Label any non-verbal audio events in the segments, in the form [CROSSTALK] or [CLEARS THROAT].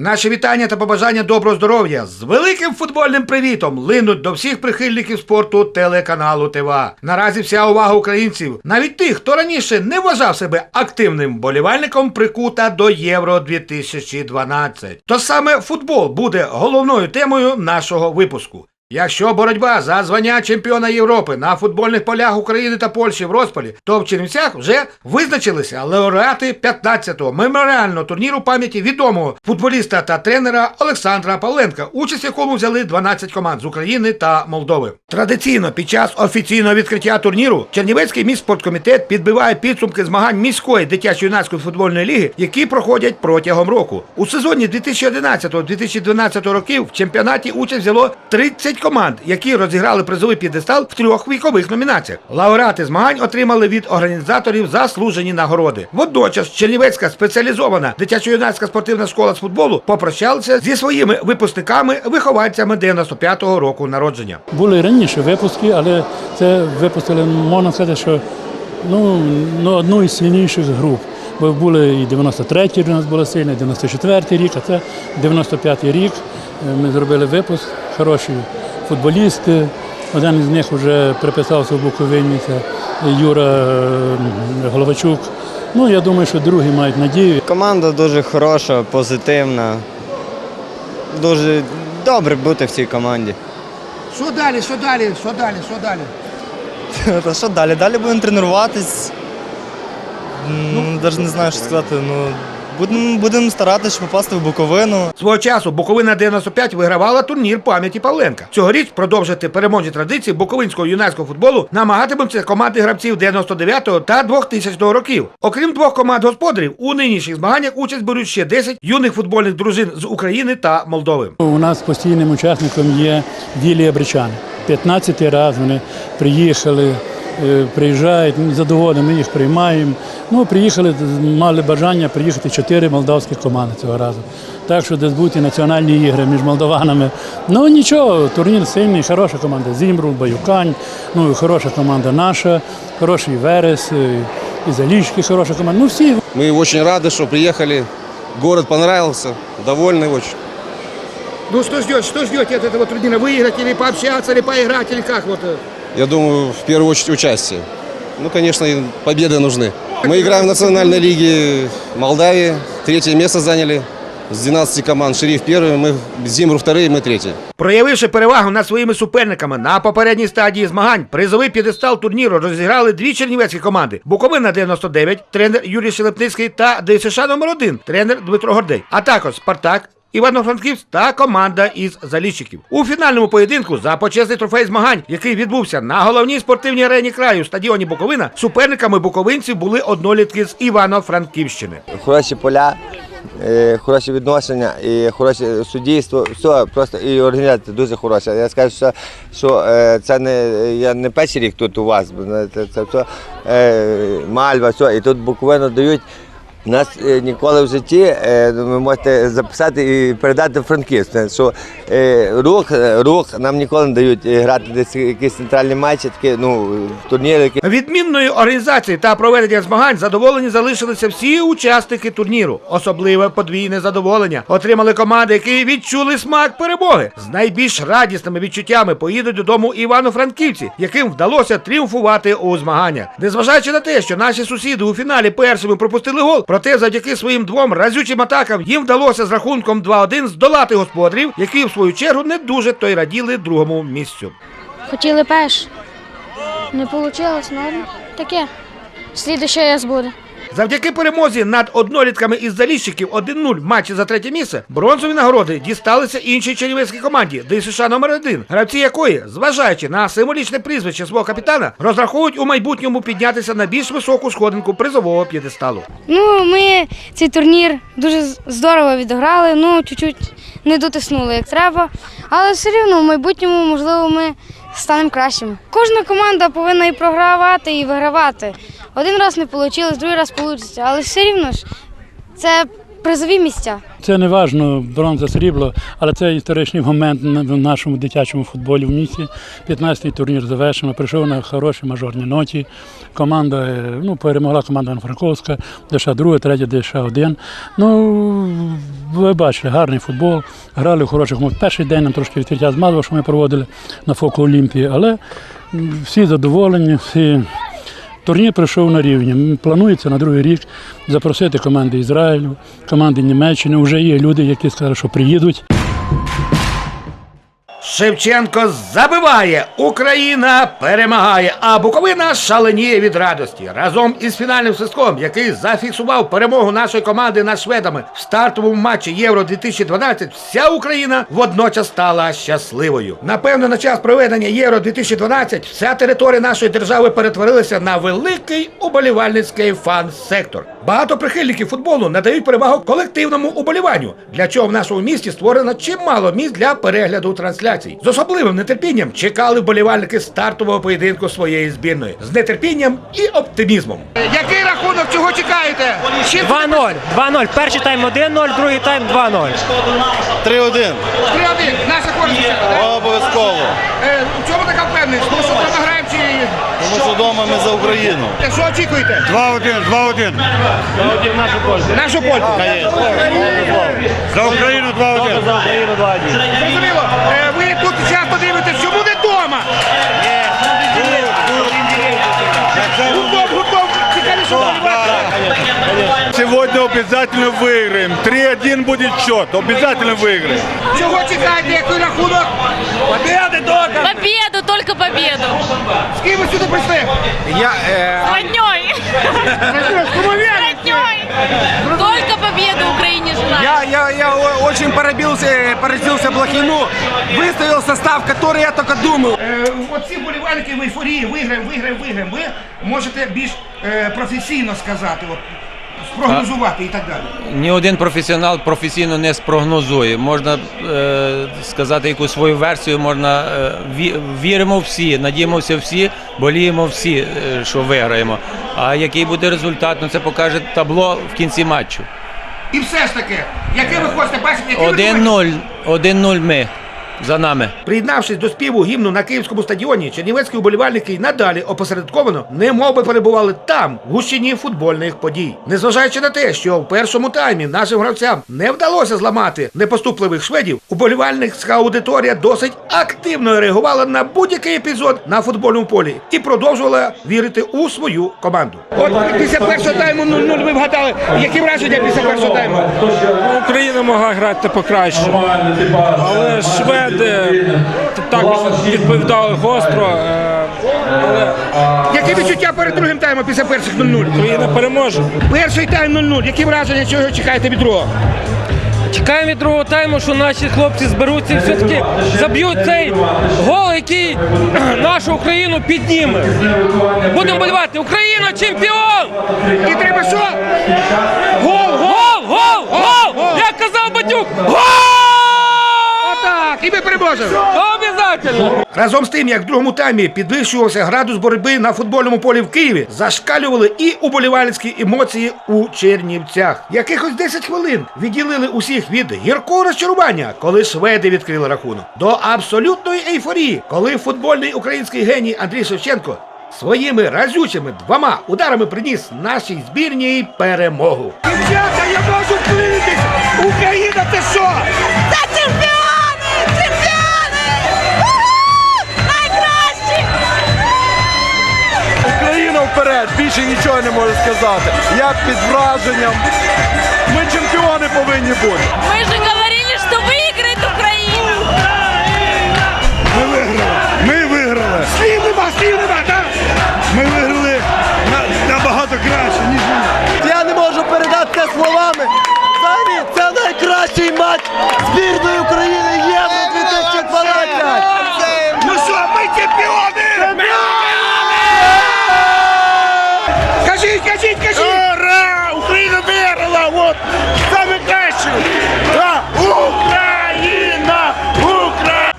Наші вітання та побажання доброго здоров'я з великим футбольним привітом линуть до всіх прихильників спорту телеканалу ТВА. Наразі вся увага українців, навіть тих, хто раніше не вважав себе активним болівальником, прикута до Євро 2012. То саме футбол буде головною темою нашого випуску. Якщо боротьба за звання чемпіона Європи на футбольних полях України та Польщі в розпалі, то в Чернівцях вже визначилися лауреати 15-го меморіального турніру пам'яті відомого футболіста та тренера Олександра Павленка, участь в якому взяли 12 команд з України та Молдови. Традиційно під час офіційного відкриття турніру Чернівецький міськспорткомітет підбиває підсумки змагань міської дитячо-юнацької футбольної ліги, які проходять протягом року. У сезоні 2011-2012 років в чемпіонаті участь взяло 30 команд, які розіграли призовий п'єдестал в трьох вікових номінаціях. Лауреати змагань отримали від організаторів заслужені нагороди. Водночас Чернівецька спеціалізована дитячо-юнацька спортивна школа з футболу попрощалася зі своїми випускниками, вихованцями 95-го року народження. Були раніше випуски, але це випустили, можна сказати, що ну, ну, одну із сильніших груп. Бо були і 93-й у нас була сильна, і 94-й рік, а це 95-й рік. Е, Ми зробили випуск, хороші футболісти. Один із них вже приписався в Буковині, це Юра е, Головачук. Ну, я думаю, що другі мають надію. Команда дуже хороша, позитивна. Дуже добре бути в цій команді. Що далі? Що далі? Що далі? Що далі? [LAUGHS] Та що далі? Далі будемо тренуватись. Ну, навіть не знаю, що сказати. Ну, будемо, будемо старатися щоб попасти в Буковину. Свого часу Буковина 95 вигравала турнір пам'яті Павленка. Цьогоріч продовжити переможні традиції буковинського юнацького футболу намагатимуться команди гравців 99-го та 2000-го років. Окрім двох команд господарів, у нинішніх змаганнях участь беруть ще 10 юних футбольних дружин з України та Молдови. У нас постійним учасником є Вілія Бричани. 15 раз вони приїхали, приїжджають, ну, задоволені, ми їх приймаємо. Ну, приїхали, мали бажання приїхати чотири молдавські команди цього разу. Так що десь будуть і національні ігри між молдаванами. Ну нічого, турнір сильний, хороша команда Зімбрул, Баюкань, ну і хороша команда наша, хороший Верес, і, і Залічки хороша команда. Ну всі Мы очень рады, что приехали. Город понравился, довольны очень. Ну что ждете? Что ждете от этого турнира? Выиграть или пообщаться, или поиграть, или как вот? Я думаю, в первую очередь участие. Ну, конечно, и победы нужны. Мы играем в национальной лиге Молдавии. Третье место заняли. С 12 команд. Шериф первый, мы Зимру вторые, мы третьи. Проявивши перевагу над своїми суперниками на попередній стадії змагань, призовий п'єдестал турніру розіграли дві чернівецькі команди: Буковина 99, тренер Юрій Шелепницький та ДСШ номер 1 тренер Дмитро Гордей, а також Спартак. Івано-Франківськ та команда із заліщиків у фінальному поєдинку за почесний трофей змагань, який відбувся на головній спортивній арені краю стадіоні Буковина. Суперниками буковинців були однолітки з Івано-Франківщини. Хороші поля, е, хороші відношення і хороше суддівство. Все просто і організація дуже хороша. Я скажу, що, що е, це не я не перший рік тут у вас, знаєте, це все е, мальва, все. І тут буквально дають. У нас е, ніколи в житті е, ви можете записати і передати Що е, рух, е, рух нам ніколи не дають грати десь якісь центральні матчі, такі, ну, турніри, які Відмінною організацією та проведення змагань задоволені залишилися всі учасники турніру. Особливе подвійне задоволення отримали команди, які відчули смак перемоги. З найбільш радісними відчуттями поїдуть додому івано-франківці, яким вдалося тріумфувати у змаганнях. Незважаючи на те, що наші сусіди у фіналі першими пропустили гол, проте завдяки своїм двом разючим атакам їм вдалося з рахунком 2-1 здолати господарів, які в свою чергу не дуже то й раділи другому місцю. Хотіли перш. Не вийшло, але таке. Слідуще буде. Завдяки перемозі над однолітками із заліщиків 1-0 в матчі за третє місце бронзові нагороди дісталися іншій чернівецькій команді ДСШ номер 1 гравці якої, зважаючи на символічне прізвище свого капітана, розраховують у майбутньому піднятися на більш високу сходинку призового п'єдесталу. Ну, ми цей турнір дуже здорово відіграли, ну, чуть-чуть не дотиснули як треба. Але все рівно в майбутньому, можливо, ми станемо кращими. Кожна команда повинна і програвати, і вигравати. Один раз не вийшло, другий раз вийде, але все рівно ж це призові місця. Це не важно, бронза, срібло, але це історичний момент в нашому дитячому футболі в місті. 15-й турнір завершено. Прийшов на хорошій мажорній ноті. Команда е, ну, перемогла команда Франковська, ДШ 2, третя, ДШ 1. Ну, ви бачили, гарний футбол. Грали в хороших умовах. Перший день нам трошки відкриття змалило, що ми проводили на Фоку Олімпії, але всі задоволені, всі. Турнір пройшов на рівні. Планується на другий рік запросити команди Ізраїлю, команди Німеччини. Вже є люди, які сказали, що приїдуть. Шевченко забиває, Україна перемагає, а Буковина шаленіє від радості. Разом із фінальним свистком, який зафіксував перемогу нашої команди над шведами в стартовому матчі Євро 2012, вся Україна водночас стала щасливою. Напевно, на час проведення Євро 2012 вся територія нашої держави перетворилася на великий уболівальницький фан-сектор. Багато прихильників футболу надають перевагу колективному уболіванню, для чого в нашому місті створено чимало місць для перегляду трансляцій. З особливим нетерпінням чекали вболівальники стартового поєдинку своєї збірної з нетерпінням і оптимізмом. Який рахунок цього чекаєте? 2-0. 2-0. Перший тайм 1-0, другий тайм 2-0. 3-1. 3-1. Наша користь. Обов'язково. В чому така впевненість? Тому що ми граємо Тому що вдома ми за Україну. що очікуєте? 2-1, 2-1. Нашу польку. За Україну 2-1. Зрозуміло. Е, Ви тут Сегодня обязательно выиграем. 3-1 будет счет. Обязательно выиграем. Чого чекаєте, який рахунок? Побіди, дока! Победу, только победу. З ким ви сюди прийшли? Я, Родней. Родней. Только победу Украине желаю. Я, я, я о- очень поразился, поразился Блохину. Выставил состав, который я только думал. Е, Оці вболівальники в ейфорії, виграємо, виграємо, виграємо. Ви можете більш е, професійно сказати, от, спрогнозувати і так далі. Ні один професіонал професійно не спрогнозує. Можна е, сказати якусь свою версію, можна е, віримо всі, надіємося всі, боліємо всі, е, що виграємо. А який буде результат, ну це покаже табло в кінці матчу. І все ж таки, яке ви хочете бачити, яке ви думаєте? 1-0, 1-0 ми за нами. Приєднавшись до співу гімну на київському стадіоні, чернівецькі вболівальники й надалі опосередковано немов би перебували там, в гущині футбольних подій. Незважаючи на те, що в першому таймі нашим гравцям не вдалося зламати непоступливих шведів, уболівальницька аудиторія досить активно реагувала на будь-який епізод на футбольному полі і продовжувала вірити у свою команду. От після першого тайму 0-0 ви вгадали, які враження після першого тайму? Україна могла грати покраще. Але шведи також відповідали гостро. е, Але Які відчуття перед другим таймом після перших 0-0? Україна переможе. Перший тайм 0-0. Які враження, чого чекаєте від другого? Чекаємо від другого тайму, що наші хлопці зберуться і все-таки заб'ють цей гол, який [CLEARS THROAT] нашу Україну підніме. Будемо болівати. Україна чемпіон! І треба що? Гол, гол, гол, гол! Як казав Батюк! Гол! І ми переможемо. Обязательно! Разом з тим, як в другому таймі підвищувався градус боротьби на футбольному полі в Києві, зашкалювали і уболівальницькі емоції у Чернівцях. Якихось 10 хвилин відділили усіх від гіркого розчарування, коли шведи відкрили рахунок, до абсолютної ейфорії, коли футбольний український геній Андрій Шевченко своїми разючими двома ударами приніс нашій збірній перемогу. Дівчата, я можу вклинитись! Україна це що? Це чемпіони! Вперед, більше нічого не можу сказати. Я під враженням. Ми чемпіони повинні бути. Мы же говорили, что выиграет Украина! Ми виграли. Ми виграли. Слів нема, слів нема, так? Ми виграли на- набагато краще, ніж вони. Я не можу передати це словами. Взагалі, це найкращий матч збірної України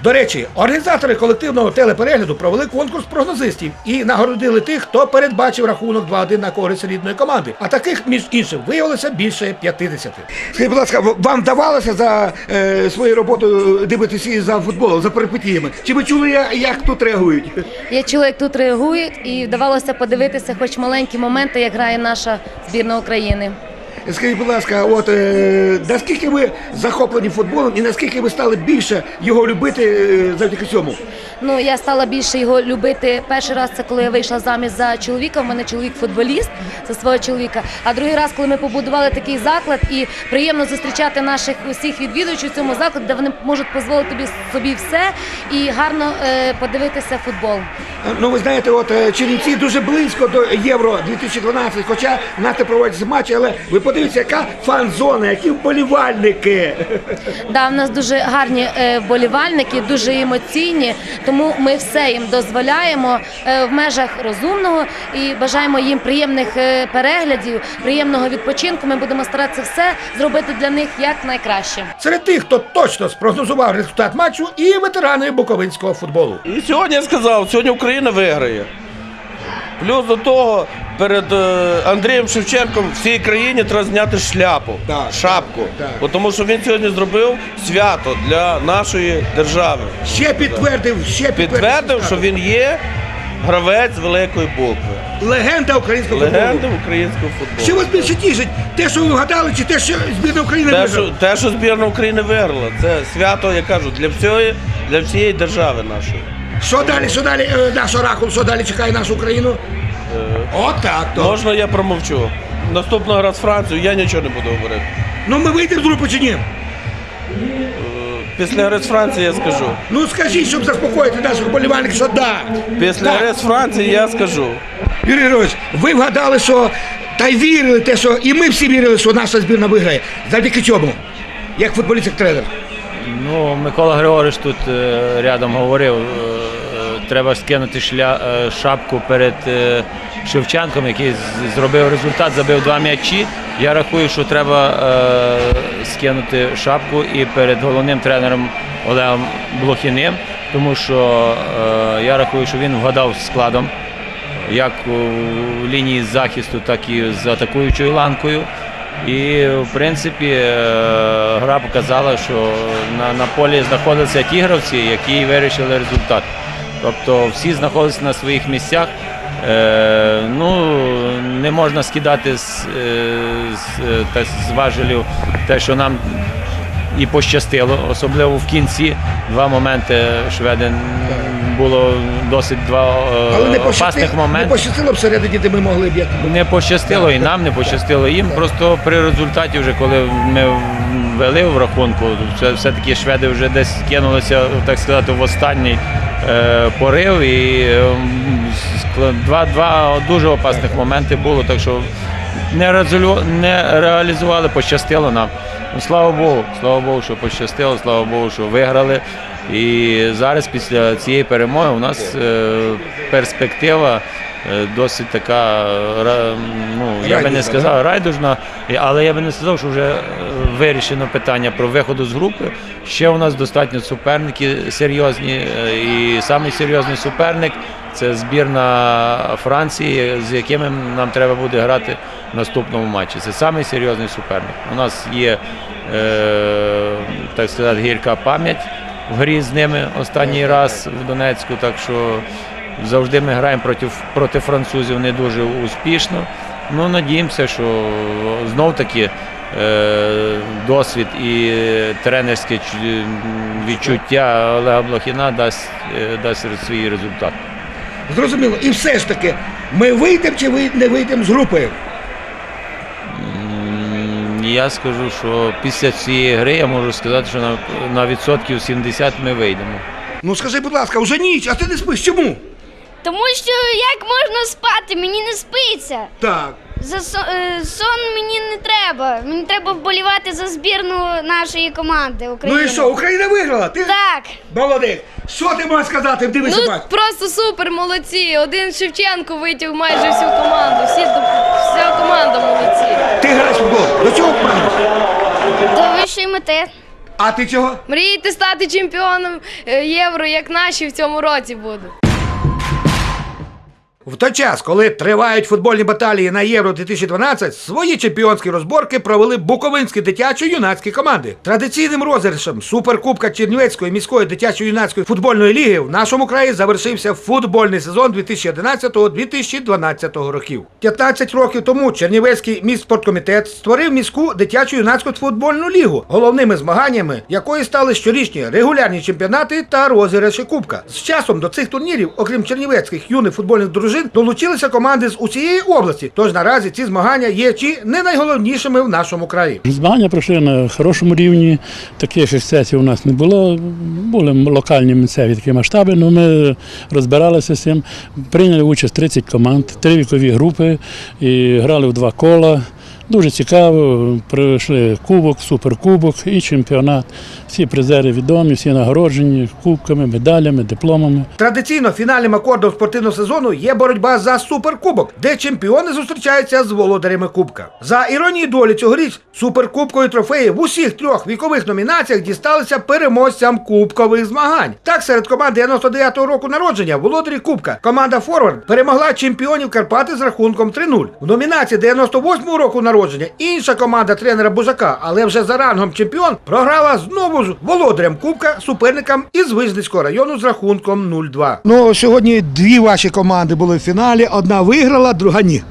До речі, організатори колективного телеперегляду провели конкурс прогнозистів і нагородили тих, хто передбачив рахунок 2-1 на користь рідної команди. А таких, між іншим, виявилося більше 50. Скажіть, будь ласка, вам вдавалося за е, своєю роботою дивитися за футболом, за перипетіями? Чи ви чули, як, як тут реагують? Я чула, як тут реагують, і вдавалося подивитися хоч маленькі моменти, як грає наша збірна України. Скажіть, будь ласка, от е, наскільки ви захоплені футболом і наскільки ви стали більше його любити е, завдяки цьому? Ну я стала більше його любити. Перший раз це коли я вийшла замість за чоловіка. У мене чоловік футболіст за свого чоловіка. А другий раз, коли ми побудували такий заклад, і приємно зустрічати наших усіх відвідувачів у цьому закладі, де вони можуть дозволити тобі собі все і гарно е, подивитися футбол. Ну, ви знаєте, от е, Чернівці дуже близько до Євро 2012, хоча не проводяться матчі, але ви подивіться, яка фан-зона, які вболівальники. Да, в нас дуже гарні е, вболівальники, дуже емоційні, тому ми все їм дозволяємо е, в межах розумного і бажаємо їм приємних е, переглядів, приємного відпочинку. Ми будемо старатися все зробити для них як найкраще. Серед тих, хто точно спрогнозував результат матчу, і ветерани буковинського футболу. І сьогодні я сказав, сьогодні Україна виграє. Плюс до того, перед е, Андрієм Шевченком всій країні треба зняти шляпу, Так, шапку. так. Бо Тому що він сьогодні зробив свято для нашої держави. Ще підтвердив, ще Підтвердив, що він є гравець великої букви. легенда українського Легенда футболу. українського футболу. Що вас більше тішить? Те, що ви вгадали, чи те, що збірна України Те виграла? що, те, що збірна України виграла, це свято, я кажу, для всієї, для всієї держави нашої. Що далі, що далі, е, наш оракул, що далі чекає нашу Україну? Отак то. Можна я промовчу? Наступного раз Францію я нічого не буду говорити. Ну ми вийдемо з групи чи ні? Після гри з Франції я скажу. Ну скажіть, щоб заспокоїти наших вболівальників, що да. Після Так. гри з Франції я скажу. Юрій Григорович, ви вгадали, що та й вірили те, що і ми всі вірили, що наша збірна виграє. Завдяки чому? Як футболіст, як тренер. Ну, Микола Григорович тут е, рядом говорив, е, е, треба скинути шля, е, шапку перед е, Шевченком, який зробив результат, забив два м'ячі. Я рахую, що треба е, скинути шапку і перед головним тренером Олегом Блохіним, тому що я рахую, що він вгадав складом як у лінії захисту, так і з атакуючою ланкою. І в принципі гра показала, що на, на полі знаходилися ті гравці, які вирішили результат. Тобто всі знаходилися на своїх місцях. Е, ну, не можна скидати з, е, з, е, та з важелів те, що нам і пощастило, особливо в кінці. Два моменти шведи було досить два е, Але не опасних пощастило, не пощастило всередині, де ми могли б як. Не пощастило і нам не пощастило їм. Просто при результаті, вже коли ми вели в рахунку, все-таки шведи вже десь кинулися, так сказати, в останній е, порив. І е, два, два дуже опасних моменти було. Так що не, реалізували, пощастило нам. Ну, слава Богу, слава Богу, що пощастило, слава Богу, що виграли. І зараз після цієї перемоги у нас е, перспектива е, досить така, ну я би не сказав райдужна, але я би не сказав, що вже вирішено питання про виходу з групи. Ще у нас достатньо суперники серйозні, е, і самий серйозний суперник це збірна Франції, з якими нам треба буде грати в наступному матчі. Це самий серйозний суперник. У нас є, е, так сказати, гірка пам'ять в грі з ними останній раз в Донецьку, так що завжди ми граємо проти, проти французів не дуже успішно. Ну, надіємося, що знов таки досвід і тренерське відчуття Олега Блохіна дасть, е, дасть свій результат. Зрозуміло. І все ж таки, ми вийдемо чи не вийдемо з групи? Я скажу, що після цієї гри я можу сказати, що на, на відсотків 70 ми вийдемо. Ну скажи, будь ласка, вже ніч, а ти не спиш. Чому? Тому що як можна спати? Мені не спиться. Так. За сон, сон мені не треба. Мені треба вболівати за збірну нашої команди України. Ну і що, Україна виграла? Ти Так. молодець. Що ти можеш сказати? Дивися Ну матч. просто супер, молодці. Один Шевченко витяг майже всю команду. Всі вся команда молодці. Ти граєш в футбол. До чого прагнеш? До вищої мети. А ти чого? Мрієте стати чемпіоном е, євро, як наші в цьому році будуть. В той час, коли тривають футбольні баталії на Євро 2012, свої чемпіонські розборки провели буковинські дитячо-юнацькі команди. Традиційним розіграшем Суперкубка Чернівецької міської дитячо-юнацької футбольної ліги в нашому краї завершився футбольний сезон 2011-2012 років. 15 років тому Чернівецький міськспорткомітет створив міську дитячо-юнацьку футбольну лігу, головними змаганнями якої стали щорічні регулярні чемпіонати та розіграші кубка. З часом до цих турнірів, окрім чернівецьких юних футбольних дружин, долучилися команди з усієї області. Тож наразі ці змагання є чи не найголовнішими в нашому краї. Змагання пройшли на хорошому рівні. Таких ексцесів у нас не було. Були локальні місцеві такі масштаби, але ми розбиралися з цим. Прийняли участь 30 команд, три вікові групи і грали в два кола. Дуже цікаво. Пройшли кубок, суперкубок і чемпіонат. Всі призери відомі, всі нагороджені кубками, медалями, дипломами. Традиційно фінальним акордом спортивного сезону є боротьба за суперкубок, де чемпіони зустрічаються з володарями кубка. За іронією долі цьогоріч суперкубкові трофеї в усіх трьох вікових номінаціях дісталися переможцям кубкових змагань. Так, серед команд 99-го року народження володарі кубка команда Форвард перемогла чемпіонів Карпати з рахунком 3-0. В номінації 98-го року народження інша команда тренера Бужака, але вже за рангом чемпіон, програла знову ж володарям кубка суперникам із Вижницького району з рахунком 0-2. Ну сьогодні дві ваші команди були в фіналі. Одна виграла, друга ні.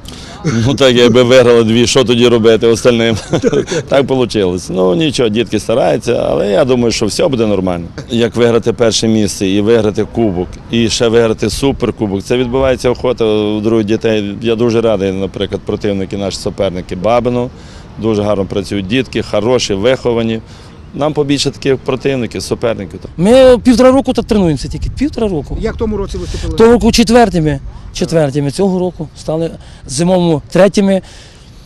[LAUGHS] Ну так, якби виграли дві, що тоді робити остальним? [LAUGHS] так вийшло. Ну нічого, дітки стараються, але я думаю, що все буде нормально. Як виграти перше місце і виграти кубок, і ще виграти суперкубок, це відбувається охота у других дітей. Я дуже радий, наприклад, противники, наші суперники Бабину. Дуже гарно працюють дітки, хороші, виховані. Нам побільше таких противників, суперників. Ми півтора року так тренуємося тільки. Півтора року. Як тому році виступили? Того року четвертими. Четвертими. Цього року стали зимовому третіми.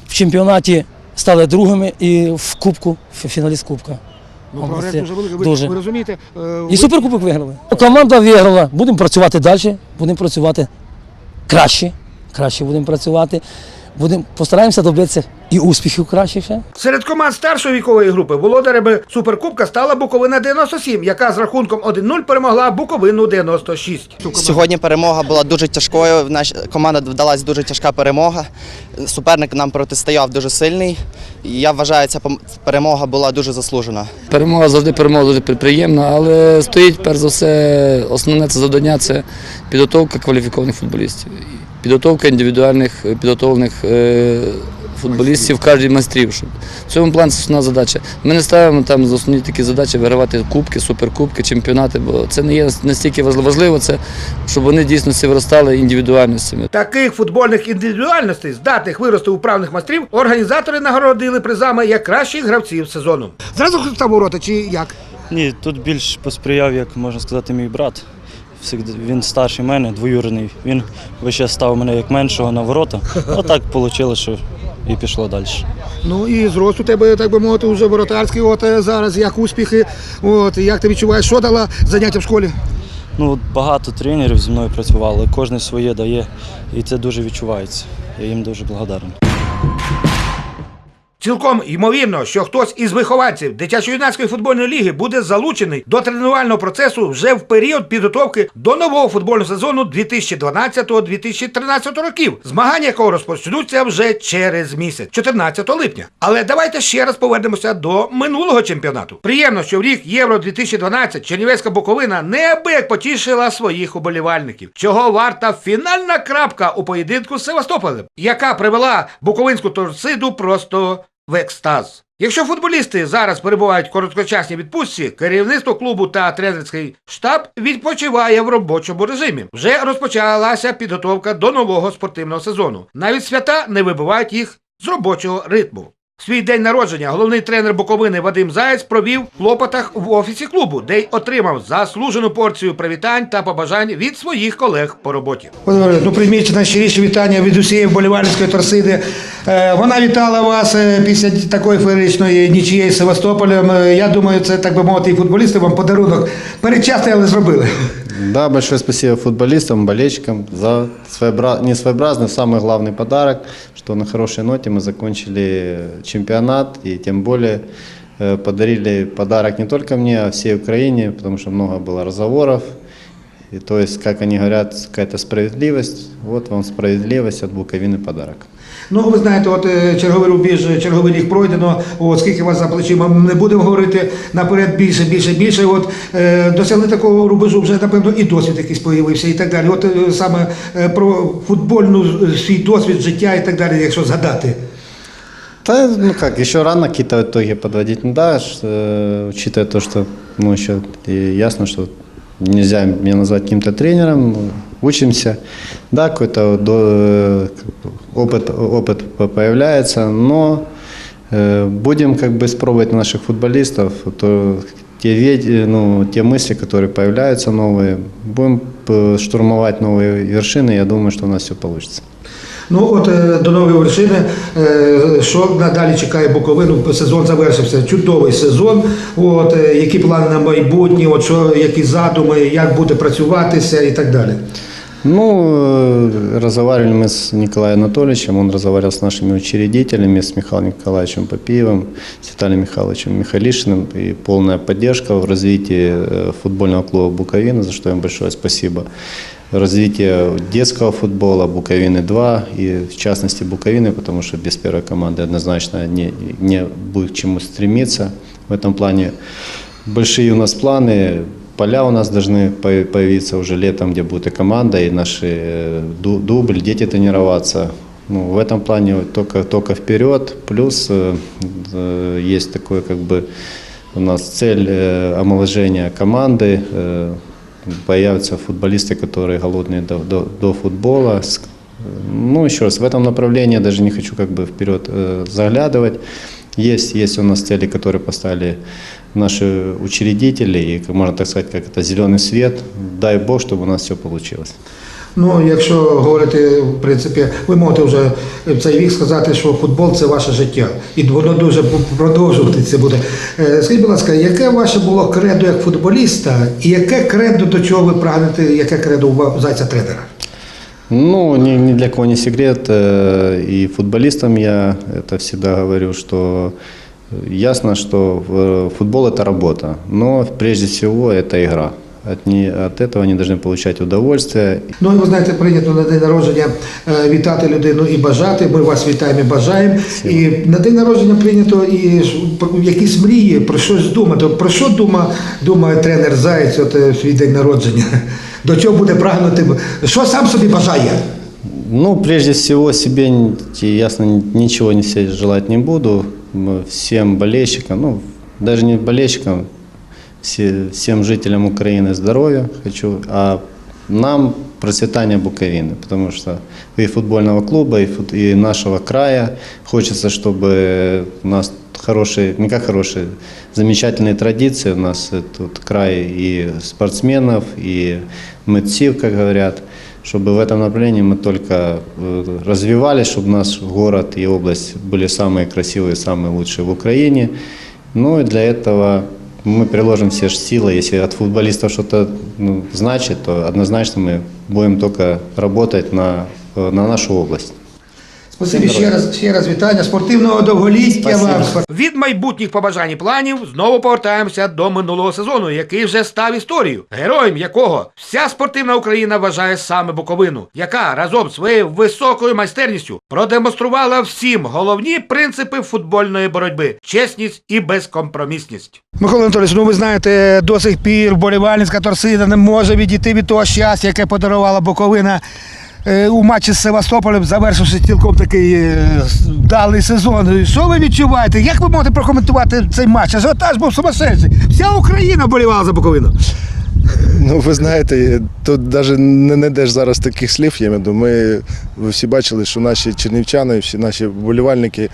В чемпіонаті стали другими і в кубку, в фіналіст кубка. Ну, прогрес дуже великий. Ви, Дуже. ви розумієте? е, І суперкубок виграли. Команда виграла. Будемо працювати далі, будемо працювати краще. Краще будемо працювати. Будемо постараємося добитися і успіхів краще ще. Серед команд старшої вікової групи володарями Суперкубка стала Буковина 97, яка з рахунком 1-0 перемогла Буковину 96. Сьогодні перемога була дуже тяжкою. Наша команда вдалася дуже тяжка перемога. Суперник нам протистояв дуже сильний. І я вважаю, ця перемога була дуже заслужена. Перемога завжди перемога дуже приємна, але стоїть перш за все основне це завдання це підготовка кваліфікованих футболістів. Підготовка індивідуальних е, підготовлених е, футболістів, кожній майстрів. Щоб в цьому плані це основна задача. Ми не ставимо там за основні такі задачі вигравати кубки, суперкубки, чемпіонати, бо це не є настільки важливо. Це, щоб вони дійсно виростали індивідуальностями. Таких футбольних індивідуальностей, здатних вирости у правних майстрів, організатори нагородили призами як кращих гравців сезону. Зразу хто став ворота чи як? Ні, тут більш посприяв, як можна сказати, мій брат. Він старший мене, двоюрідний. Він час став мене як меншого на ворота. [LAUGHS] Отак вийшло, що і пішло далі. Ну і зрост у тебе, так би мовити, вже воротарський. От е, зараз як успіхи. От як ти відчуваєш, що дала заняття в школі? Ну, багато тренерів зі мною працювали, кожен своє дає, і це дуже відчувається. Я їм дуже благодарний. Цілком ймовірно, що хтось із вихованців дитячо-юнацької футбольної ліги буде залучений до тренувального процесу вже в період підготовки до нового футбольного сезону 2012-2013 років, змагання якого розпочнуться вже через місяць, 14 липня. Але давайте ще раз повернемося до минулого чемпіонату. Приємно, що в рік Євро 2012 Чернівецька Буковина неабияк потішила своїх уболівальників, чого варта фінальна крапка у поєдинку з Севастополем, яка привела буковинську торсиду просто в екстаз. Якщо футболісти зараз перебувають в короткочасній відпустці, керівництво клубу та тренерський штаб відпочиває в робочому режимі. Вже розпочалася підготовка до нового спортивного сезону. Навіть свята не вибивають їх з робочого ритму. Свій день народження головний тренер Буковини Вадим Заєць провів в Клопотах в офісі клубу, де й отримав заслужену порцію привітань та побажань від своїх колег по роботі. Ну, прийміть найщиріші вітання від усієї вболівальницької торсиди. Е, Вона вітала вас е, після такої феєричної нічієї з Севастополем. Е, Я думаю, це так би мовити, і футболісти вам подарунок передчасний, але зробили. Да, большое спасибо футболистам, болельщикам за своеобра... не своеобразный, самый главный подарок, что на хорошей ноте мы закончили чемпионат и тем более э, подарили подарок не только мне, а всей Украине, потому что много было разговоров. И то есть, как они говорят, какая-то справедливость. Вот вам справедливость от Буковины подарок. Ну, ви знаєте, от е, черговий рубіж, черговий рік пройдено. От скільки вас за плечима, не будемо говорити наперед більше, більше, більше. От е, досягли такого рубежу, вже напевно і досвід якийсь появився, і так далі. От е, саме про футбольну свій досвід життя і так далі, якщо згадати. Да, ну как, еще рано какие-то итоги подводить. Ну да, учитывая то, что ну, еще ясно, что нельзя меня назвать каким-то тренером, учимся. Да, какой-то э, опыт, опыт по- появляется, но э, будем как бы испробовать наших футболистов, то те, ве- ну, те мысли, которые появляются новые, будем э, штурмовать новые вершины, я думаю, что у нас все получится. Ну от е, до нової вершини, е, що надалі чекає Буковину, сезон завершився. Чудовий сезон. От е, які плани на майбутнє, от що які задуми, як буде працюватися і так далі. Ну, э, разговаривали мы с Николаем Анатольевичем, он разговаривал с нашими учредителями, с Михаилом Николаевичем Попиевым, с Виталием Михайловичем Михалишиным, и полная поддержка в развитии э, футбольного клуба Буковина, за что им большое спасибо. Развитие детского футбола Буковины-2 и в частности Буковины, потому что без первой команды однозначно не, не будет к чему стремиться. В этом плане большие у нас планы. Поля у нас должны по- появиться уже летом, где будет и команда, и наши э, ду- дубль, дети тренироваться. Ну, в этом плане только, только вперед. Плюс э, э, есть такой как бы у нас цель э, омоложения команды. э, Появятся футболисты, которые голодные до, до, до футбола. С- Ну, еще раз, в этом направлении я даже не хочу как бы вперед э, заглядывать. Есть, есть у нас цели, которые поставили наши учредители, и, как можно так сказать, как это зеленый свет. Дай Бог, чтобы у нас все получилось. Ну, якщо говорити, в принципі, ви можете вже в цей вік сказати, що футбол це ваше життя, і воно дуже продовжувати це буде. Е, Скажіть, будь ласка, яке ваше було кредо як футболіста, і яке кредо до чого ви прагнете, яке кредо у зайця тренера? Ну, ни, ни для кого не секрет, э, и футболистам я это всегда говорю, что ясно, что э, футбол – это работа, но прежде всего это игра. От, не, от этого они должны получать удовольствие. Ну, і ви знаєте, прийнято на день народження е, вітати людину і бажати. Ми вас вітаємо і бажаємо. І на день народження прийнято і якісь мрії, про щось думати. Про що дума, думає тренер Заєць от, е, свій день народження? До чого буде прагнути? Що сам собі бажає? Ну, прежде всего, себе, ясно, ничего не желать не буду. Всем болельщикам, ну, даже не болельщикам, всем жителям Украины здоровья хочу, а нам процветания Буковины, потому что и футбольного клуба, и, фут- и нашего края хочется, чтобы у нас хорошие, не как хорошие, замечательные традиции, у нас э, тут край и спортсменов, и мытцев, как говорят, чтобы в этом направлении мы только э, развивались, чтобы наш город и область были самые красивые, самые лучшие в Украине. Ну и для этого мы приложим все ж силы. Если от футболистов что-то ну, значит, то однозначно мы будем только работать на, э, на нашу область. Спасибі ще раз, ще раз вітання. Спортивного довголіття Спасибо. вам. Від майбутніх побажань і планів знову повертаємося до минулого сезону, який вже став історією, героєм якого вся спортивна Україна вважає саме Буковину, яка разом з своєю високою майстерністю продемонструвала всім головні принципи футбольної боротьби: чесність і безкомпромісність. Микола Анатолійович, ну ви знаєте, до сих пір болівальницька торсида не може відійти від того щастя, яке подарувала Буковина. Е, у матчі з Севастополем, завершивши цілком такий е, вдалий сезон. Що ви відчуваєте? Як ви можете прокоментувати цей матч? Ажіотаж був сумасшедший. Вся Україна болівала за Буковину. Ну, ви знаєте, тут навіть не знайдеш зараз таких слів. Я думаю, Ми ви всі бачили, що наші чернівчани, всі наші вболівальники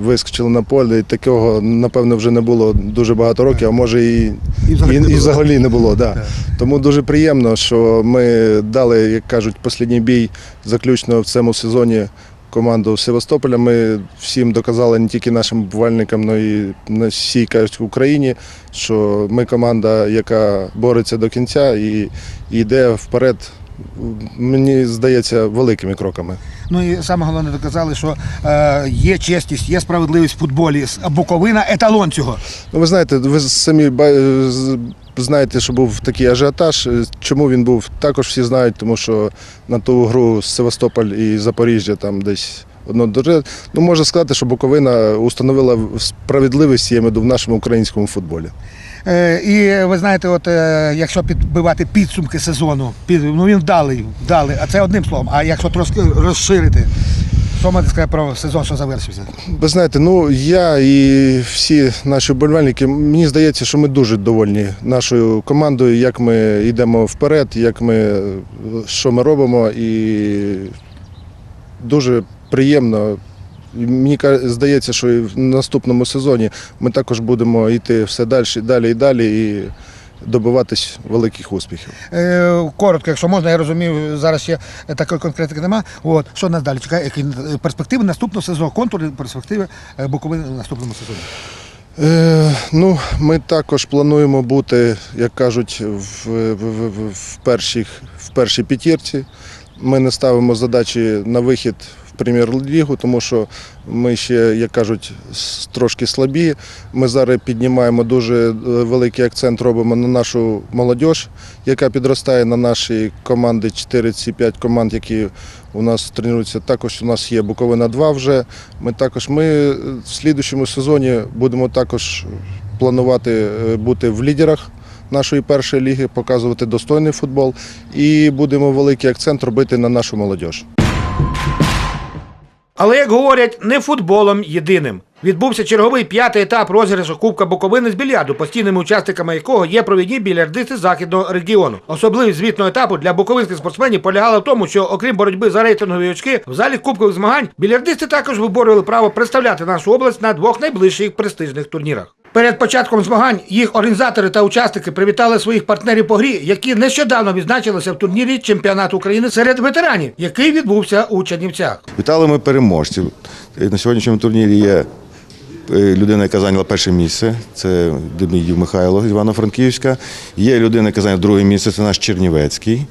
вискочили на поле. І такого, напевно, вже не було дуже багато років, а може і, і, взагалі не і, було. взагалі не було. Да. Тому дуже приємно, що ми дали, як кажуть, останній бій заключно в цьому сезоні команду Севастополя. Ми всім доказали не тільки нашим бувальникам, але й на всій кажуть, в Україні, що ми команда, яка бореться до кінця і, і йде вперед мені здається, великими кроками. Ну і саме головне доказали, що е, є чесність, є справедливість в футболі. Буковина еталон цього. Ну, ви знаєте, ви самі ба- з- знаєте, що був такий ажіотаж. Чому він був? Також всі знають, тому що на ту гру Севастополь і Запоріжжя там десь одно дуже. Ну, можна сказати, що Буковина установила справедливість я маю в виду, в нашому українському футболі. Е, і ви знаєте, от е, якщо підбивати підсумки сезону, під, ну він вдалий, вдалий, а це одним словом. А якщо трошки розширити, що можна сказати про сезон, що завершився? Ви знаєте, ну я і всі наші вболівальники, мені здається, що ми дуже довольні нашою командою, як ми йдемо вперед, як ми, що ми робимо, і дуже приємно. Мені здається, що і в наступному сезоні ми також будемо йти все далі, далі і далі і добиватись великих успіхів. Е, коротко, якщо можна, я розумію, зараз ще такої конкретики нема. От, що нас далі чекає? Які перспективи наступного сезону, контури перспективи е, Буковини в наступному сезоні? Е, ну, ми також плануємо бути, як кажуть, в, в, в, в, першій, в першій п'ятірці. Ми не ставимо задачі на вихід прем'єр-лігу, тому що ми ще, як кажуть, трошки слабі. Ми зараз піднімаємо дуже е, великий акцент робимо на нашу молодь, яка підростає на наші команди 4-5 команд, які у нас тренуються. Також у нас є Буковина 2 вже. Ми також ми е, в слідучому сезоні будемо також планувати е, бути в лідерах нашої першої ліги, показувати достойний футбол і будемо великий акцент робити на нашу молодь. Але як говорять, не футболом єдиним. Відбувся черговий п'ятий етап розіграшу Кубка Буковини з більярду, постійними учасниками якого є провідні більярдисти західного регіону. Особливість звітного етапу для буковинських спортсменів полягала в тому, що окрім боротьби за рейтингові очки, в залі кубкових змагань більярдисти також виборювали право представляти нашу область на двох найближчих престижних турнірах. Перед початком змагань їх організатори та учасники привітали своїх партнерів по грі, які нещодавно відзначилися в турнірі чемпіонату України серед ветеранів, який відбувся у Чернівцях. Вітали ми переможців. На сьогоднішньому турнірі є людина, яка зайняла перше місце, це Демідів Михайло Івано-Франківська. Є людина, яка зайняла друге місце, це наш Чернівецький,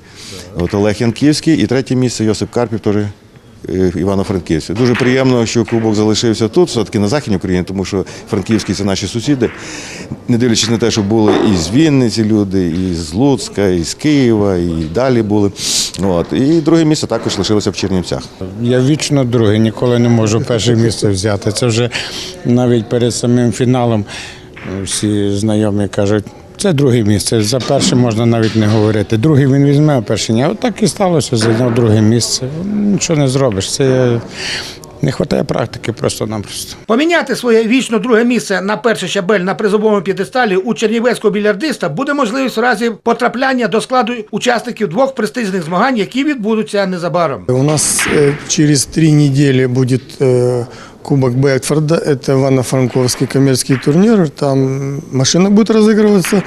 от Олег Янківський. І третє місце Йосип Карпів, теж е, Івано-Франківський. Дуже приємно, що кубок залишився тут, все-таки на Західній Україні, тому що Франківський це наші сусіди. Не дивлячись на те, що були і з Вінниці люди, і з Луцька, і з Києва, і далі були. От. І друге місце також лишилося в Чернівцях. Я вічно другий, ніколи не можу перше місце взяти. Це вже навіть перед самим фіналом всі знайомі кажуть, це друге місце. За перше можна навіть не говорити. Другий він візьме, а перший ні. От так і сталося, зайняв друге місце. Нічого не зробиш. Це не вистачає практики просто-напросто. Поміняти своє вічно друге місце на перший щабель на призовому п'єдесталі у чернівецького більярдиста буде можливість в разі потрапляння до складу учасників двох престижних змагань, які відбудуться незабаром. У нас э, через три недели будет э, Кубок Бэкфорда. Это Ивано-Франковский коммерческий турнир. Там машина будет разыгрываться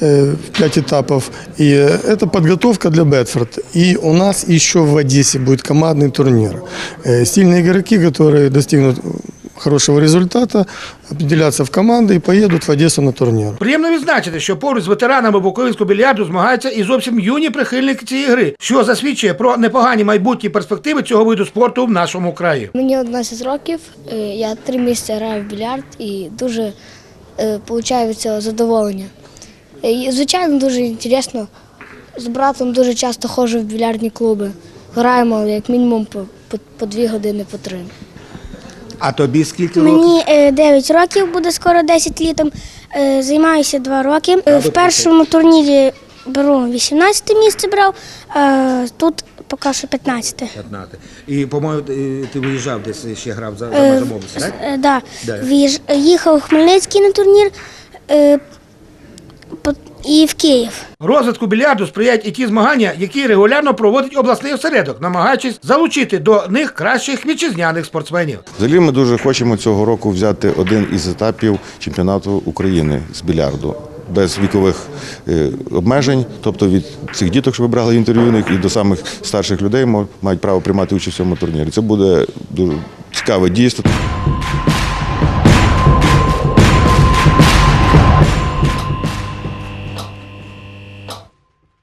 э, в пять этапов. И э, это подготовка для Бэдфорда. И у нас еще в Одессе будет командный турнир. Э, сильные игроки, которые достигнут хорошего результата, определятся в команды и поедут в Одессу на турнир. Приємно відзначити, що поруч з ветеранами буковинського більярду змагаються і зовсім юні прихильники цієї гри, що засвідчує про непогані майбутні перспективи цього виду спорту в нашому краї. Мені 11 років, е, я три місяці граю в більярд і дуже е, получаю від цього задоволення. Е, І, звичайно, дуже цікаво. З братом дуже часто ходжу в більярдні клуби. Граємо як мінімум по, по, по дві години, по три. А тобі скільки років? Мені е, 9 років, буде скоро 10 літом. Е, Займаюся 2 роки. Е, В першому турнірі беру 18 місце брав, а тут поки що 15. 15. І, по-моєму, ти- ти виїжджав десь ще грав за, за Е, межами області, так? Е, Да. В'їж- Їхав в Хмельницький на турнір е, і в Київ. Розвитку більярду сприяють і ті змагання, які регулярно проводить обласний осередок, намагаючись залучити до них кращих вітчизняних спортсменів. Взагалі ми дуже хочемо цього року взяти один із етапів чемпіонату України з більярду. Без вікових е, обмежень, тобто від цих діток, що ви брали інтерв'ю, і до самих старших людей мо- мають право приймати участь в цьому турнірі. Це буде дуже цікаве дійство.